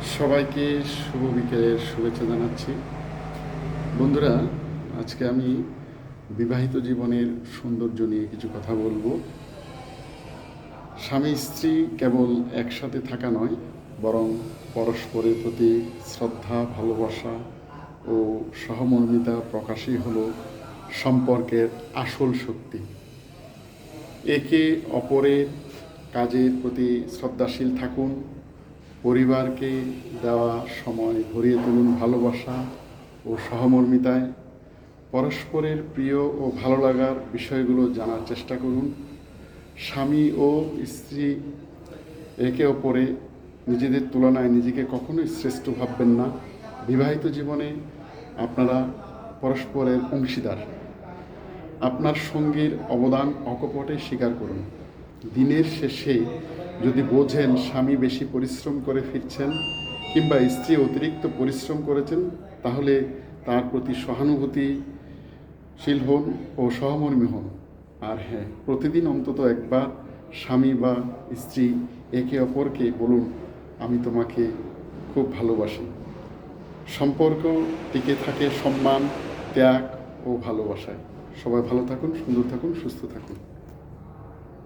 সবাইকে শুভ বিকেলের শুভেচ্ছা জানাচ্ছি। বন্ধুরা, আজকে আমি বিবাহিত জীবনের সৌন্দর্য নিয়ে কিছু কথা বলব। স্বামী স্ত্রী কেবল একসাথে থাকা নয়, বরং পরস্পরের প্রতি শ্রদ্ধা, ভালোবাসা ও সহমর্মিতা প্রকাশই হলো সম্পর্কের আসল শক্তি। একে অপরের কাজের প্রতি শ্রদ্ধাশীল থাকুন পরিবারকে দেওয়া সময় ভরিয়ে তুলুন ভালোবাসা ও সহমর্মিতায়। পরস্পরের প্রিয় ও ভালো লাগার বিষয়গুলো জানার চেষ্টা করুন। স্বামী ও স্ত্রী একে অপরে নিজেদের তুলনায় নিজেকে কখনোই শ্রেষ্ঠ ভাববেন না। বিবাহিত জীবনে আপনারা পরস্পরের অংশীদার। আপনার সঙ্গীর অবদান অকপটে স্বীকার করুন। দিনের শেষে যদি বোঝেন স্বামী বেশি পরিশ্রম করে ফিরছেন কিংবা স্ত্রী অতিরিক্ত পরিশ্রম করেছেন, তাহলে তার প্রতি সহানুভূতিশীল হন ও সহমর্মী হন। আর হ্যাঁ প্রতিদিন অন্তত একবার স্বামী বা স্ত্রী একে অপরকে বলুন, আমি তোমাকে খুব ভালোবাসি। সম্পর্ক টিকে থাকে সম্মান, ত্যাগ ও ভালোবাসায়। সবাই ভালো থাকুন, সুন্দর থাকুন, সুস্থ থাকুন।